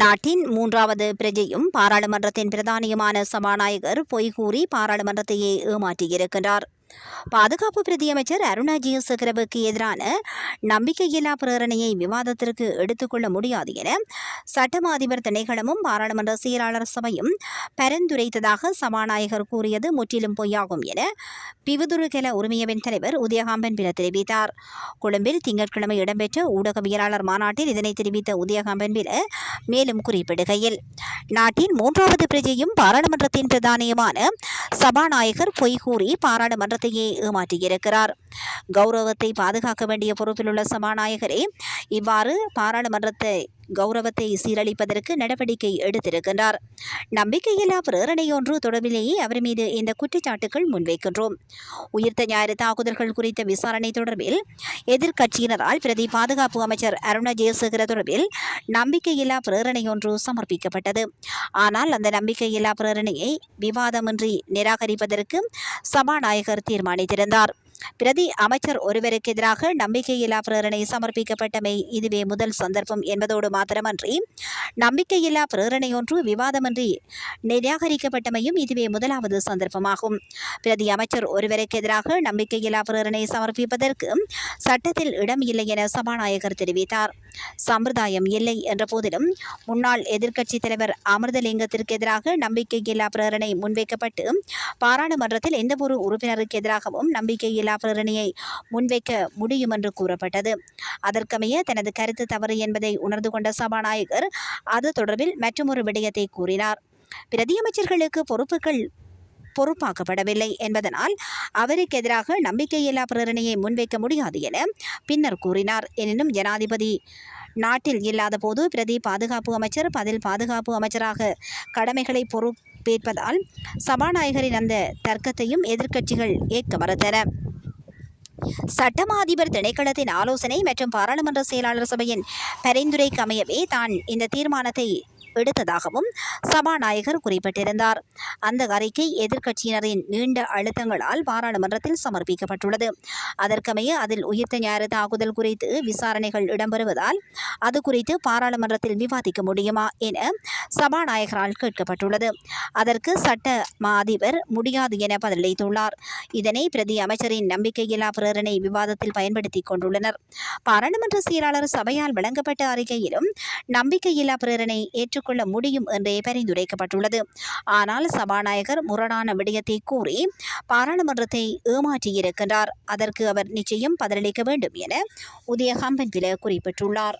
நாட்டின் மூன்றாவது பிரஜையும் பாராளுமன்றத்தின் பிரதானியுமான சபாநாயகர் பொய் கூறி பாராளுமன்றத்தையே ஏமாற்றியிருக்கின்றார். பாதுகாப்பு பிரதியமைச்சர் அருணா ஜெயசேகரவுக்கு எதிரான நம்பிக்கையில்லா பிரேரணையை விவாதத்திற்கு எடுத்துக்கொள்ள முடியாது என சட்டம் அதிபர் திணைக்களமும் பாராளுமன்ற செயலாளர் சபையும் பரிந்துரைத்ததாக சபாநாயகர் கூறியது முற்றிலும் பொய்யாகும் என பிவுதுருகெல உரிமையவின் தலைவர் உதயகாம்பன் பில தெரிவித்தார். கொழும்பில் திங்கட்கிழமை இடம்பெற்ற ஊடகவியலாளர் மாநாட்டில் இதனை தெரிவித்த உதயகாம்பன் பில மேலும் குறிப்பிடுகையில் நாட்டின் மூன்றாவது பிரஜையும் பாராளுமன்றத்தின் பிரதானியுமான சபாநாயகர் பொய் கூறி பாராளுமன்ற பாராளுமன்றத்தையே ஏமாற்றியிருக்கிறார். கௌரவத்தை பாதுகாக்க வேண்டிய பொறுப்பில் உள்ள சபாநாயகரே இவ்வாறு பாராளுமன்றத்தை கௌரவத்தை சீரழிப்பதற்கு நடவடிக்கை எடுத்திருக்கின்றார். நம்பிக்கையில்லா பிரேரணையொன்று தொடர்பிலேயே அவர் மீது இந்த குற்றச்சாட்டுகள் முன்வைக்கின்றோம். உயிர்த்த ஞாயிறு தாக்குதல்கள் குறித்த விசாரணை தொடர்பில் எதிர்க்கட்சியினரால் பிரதி பாதுகாப்பு அமைச்சர் அருண ஜெயசேகர தொடர்பில் நம்பிக்கையில்லா பிரேரணையொன்று சமர்ப்பிக்கப்பட்டது. ஆனால் அந்த நம்பிக்கையில்லா பிரேரணையை விவாதமின்றி நிராகரிப்பதற்கு சபாநாயகர் தீர்மானித்திருந்தார். பிரதி அமைச்சர் ஒருவருக்கு எதிராக நம்பிக்கையில்லா பிரேரணை சமர்ப்பிக்கப்பட்டமை இதுவே முதல் சந்தர்ப்பம் என்பதோடு மாத்திரமன்றி நம்பிக்கையில்லா பிரேரணையொன்று விவாதமின்றி நிராகரிக்கப்பட்டமையும் இதுவே முதலாவது சந்தர்ப்பமாகும். பிரதி அமைச்சர் ஒருவருக்கு எதிராக நம்பிக்கையில்லா பிரேரணை சமர்ப்பிப்பதற்கு சட்டத்தில் இடம் இல்லை என சபாநாயகர் தெரிவித்தார். சம்பிரதாயம் இல்லை என்ற போதிலும் முன்னாள் எதிர்க்கட்சித் தலைவர் அமிர்தலிங்கத்திற்கு எதிராக நம்பிக்கையில்லா பிரேரணை முன்வைக்கப்பட்டு பாராளுமன்றத்தில் எந்தவொரு உறுப்பினருக்கு எதிராகவும் நம்பிக்கையில்லா பிரேரணையை முன்வைக்க முடியும் என்று கூறப்பட்டது. அதற்கமைய தனது கருத்து தவறு என்பதை உணர்ந்து கொண்ட சபாநாயகர் அது தொடர்பில் மற்றொரு விடயத்தை கூறினார். பிரதியமைச்சர்களுக்கு பொறுப்புகள் பொறுப்பாக்கப்படவில்லை என்பதனால் அவருக்கு எதிராக நம்பிக்கையில்லா பிரேரணையை முன்வைக்க முடியாது என பின்னர் கூறினார். எனினும் ஜனாதிபதி நாட்டில் இல்லாத போது பிரதி பாதுகாப்பு அமைச்சர் பதில் பாதுகாப்பு அமைச்சராக கடமைகளை பொறுப்பேற்பதால் சபாநாயகரின் அந்த தர்க்கத்தையும் எதிர்க்கட்சிகள் ஏற்க மறுத்தன. சட்டமாதிபர் திணைக்களத்தின் ஆலோசனை மற்றும் பாராளுமன்ற செயலாளர் சபையின் பரிந்துரைக்கு அமையவே தான் இந்த தீர்மானத்தை எடுத்ததாகவும் சபாநாயகர் குறிப்பிட்டிருந்தார். அந்த அறிக்கை எதிர்க்கட்சியினரின் நீண்ட அழுத்தங்களால் பாராளுமன்றத்தில் சமர்ப்பிக்கப்பட்டுள்ளது. அதற்கமைய அதில் உயிர்த்த ஞாயிறு தாக்குதல் குறித்து விசாரணைகள் இடம்பெறுவதால் அது குறித்து பாராளுமன்றத்தில் விவாதிக்க முடியுமா என சபாநாயகரால் கேட்கப்பட்டுள்ளது. அதற்கு சட்ட மா அதிபர் முடியாது என பதிலளித்துள்ளார். இதனை பிரதி அமைச்சரின் நம்பிக்கையில்லா பிரேரணை விவாதத்தில் பயன்படுத்திக் கொண்டுள்ளனர். பாராளுமன்ற செயலாளர் சபையால் வழங்கப்பட்ட அறிக்கையிலும் நம்பிக்கையில்லா பிரேரணை ஏற்றுக்கொள்ள முடியும் என்றே பரிந்துரைக்கப்பட்டுள்ளது. ஆனால் சபாநாயகர் முரணான விடயத்தை கூறி பாராளுமன்றத்தை ஏமாற்றியிருக்கின்றார். அதற்கு அவர் நிச்சயம் பதிலளிக்க வேண்டும் என உதயகாம்பன் பில குறிப்பிட்டுள்ளார்.